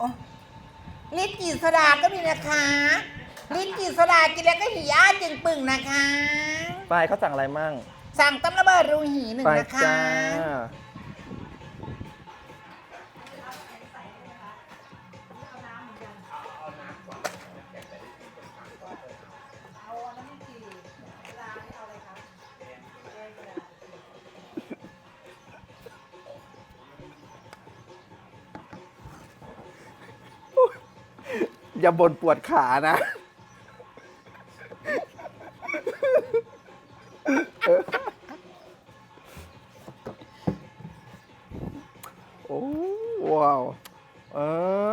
โอ้ลิ้นจี่โซดาก็มีนะคะ ลิ้นจี่โซดากินแล้วก็หีอ้าจึงปึ่งนะคะไปเขาสั่งอะไรมั่ง สั่งตำระเบิดรูหีหนึ่งไปนะคะ จ้า อย่าบ่นปวดขานะ โอ้ว้าว เอ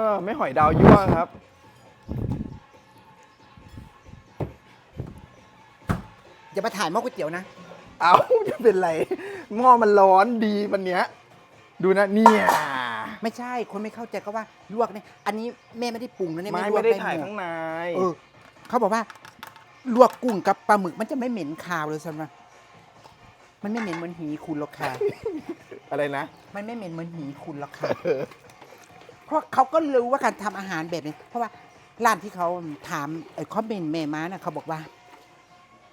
อ ไม่หอยดาวยั่วครับ อย่ามาถ่ายหม้อก๋วยเตี๋ยวนะ เอาจะเป็นไร หม้อมันร้อนดีวันเนี้ย ดูนะเนี่ย ไม่ใช่คนไม่เข้าใจก็ว่าลวกเนี่ยอันนี้แม่ไม่ได้ปรุงนะเนี่ยไม่ลวไม่กได้หถ่ายดข้างใน เออเขาบอกว่า ลวกกุ้งกับปลาหมึกมันจะไม่เหม็นคาวเลยใช่ไหมมันไม่เหม็นเหมือนหีคุณหรอกค่ะ อะไรนะ มันไม่เหม็นเหมือนหีคุณหรอกค่ะ เพราะเขาก็รู้ว่าการทำอาหารแบบนี้ เพราะว่าร้านที่เขาถามไอ้คอมเมนต์แม่ม้านะเขาบอกว่า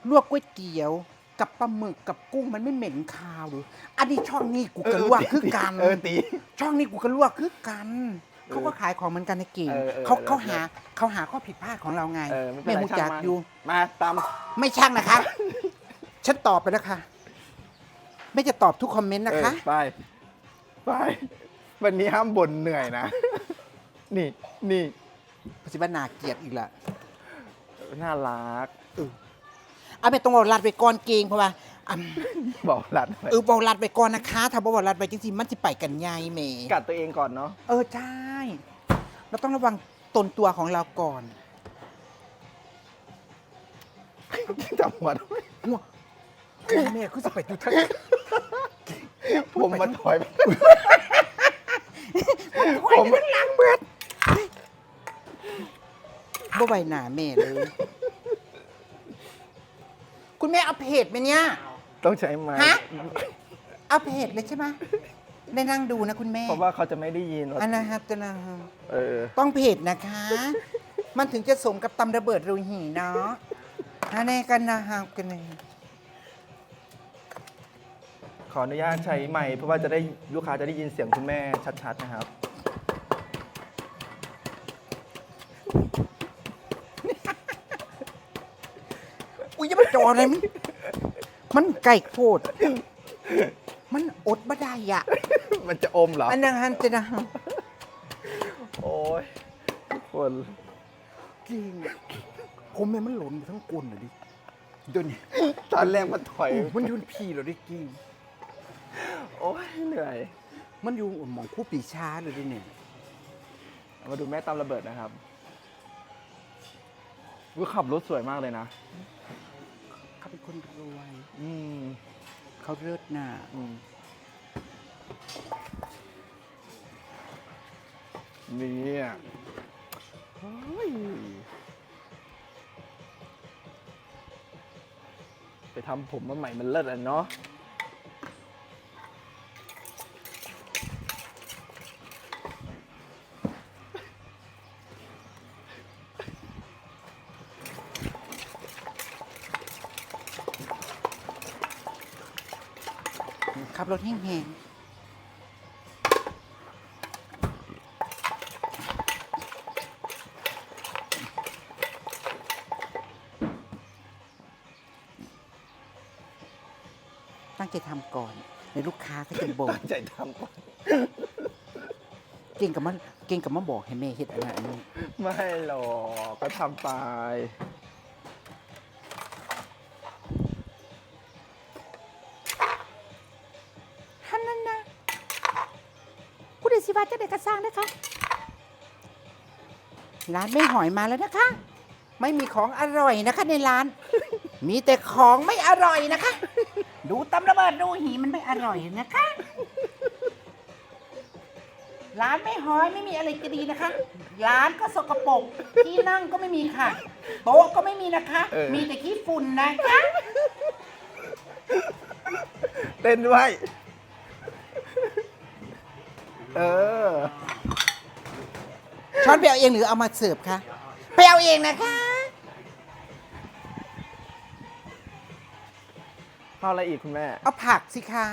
ลวกก๋วยเตี๋ยว กับปลาหมึกกับกุ้งมันไม่เหม็นคาวหรืออันนี้ช่องนี้กูก็ลวกคือกันเออตี ช่องนี้กูก็ลวกคือกันเขาก็ขายของเหมือนกันนะเก่งเออเออเขาเออ เขาหาเขาหาข้อผิดพลาดของเราไงเออไม่เป็นไรหูช่างจักมันอยู่ มาตามไม่ช่างนะคะ ฉันตอบไปแล้วค่ะ ไม่จะตอบทุกคอมเมนต์นะคะ เออไปไปวันนี้ห้ามบ่นเหนื่อยนะ นี่นี่ปฏิบัตินาเกลียดอีกละน่ารัก เอาไปตรงเอารัดไปก่อนเกงเพราะว่าอ่ำบอกหลัดไว้เออบอกรัดไปก่อนนะคะ ถ้าบอกรัดไปจริงๆมันจะไปกันใหญ่เมกัดตัวเองก่อนเนาะเออใช่เราต้องระวังตนตัวของเราก่อนจับหัวด้วยหัวคือแม่คือจะไปดูทั้งผมมันถอยไปผมมันล้างเบิดบ่ใบหนาแม่เลย คุณแม่เอาเพจไหมเนี่ย ต้องใช้ไม้ฮะ เอาเพจเลยใช่ไหมได้นั่งดูนะคุณแม่เพราะว่าเขาจะไม่ได้ยินว่าอันนะครับจะนะฮะเออ ต้องเพจนะคะ มันถึงจะสมกับตำระเบิดรูหีเนาะอันนี้กันนะฮะกันเลยขออนุญาตใช้ไมค์เพราะว่าจะได้ลูกค้าจะได้ยินเสียงคุณแม่ชัดๆนะครับ อุ้ยจะมาจออะไรมันมันไก่โคตรมันอดบ่ได้อะมันจะอมเหรอ อันนั้นฮันจะนะโอ้ยทุกคนจริงผมแม่มันหล่นไปทั้งกลนเลยดิเดี๋ยวนี้ตอนแรกมันถอย มันอยุนพีเหรอดิกิ้งโอ้ยเหนื่อย มันอยู่หมองคู่ปีชาเลยดิเนี่ย มาดูแม่ตามระเบิดนะครับวิขับรถสวยมากเลยนะ เขาเป็นคนรวย อืมเขาเลิศหน้าอืมเนี่ยเฮ้ยไปทำผมมาใหม่มันเลิศอะเนาะ ขับรถแห้งๆตั้งใจทำก่อนในลูกค้าก็จะบ่นตั้งใจทำก่อนเก่งกับมันเก่งกับมันบอกให้แม่เฮ็ดอะไรอันนี้ ไม่หรอกก็ทำไป ผู้ใดสิว่าจะได้กระสร้างนะคะร้านไม่หอยมาแล้วนะคะ ไม่มีของอร่อยนะคะในร้าน มีแต่ของไม่อร่อยนะคะ ดูตำระเบิดดูหีมันไม่อร่อยนะคะ ร้านไม่หอยไม่มีอะไรจะดีนะคะ ร้านก็สกปรกที่นั่งก็ไม่มีค่ะ โต๊ะก็ไม่มีนะคะเออมีแต่ขี้ฝุ่นนะคะ เต้นด้วย เออ ช้อนไปเอาเองหรือเอามาเสิร์ฟคะไปเอาเองนะคะ เอาอะไรอีกคุณแม่ เอาผักสิคะ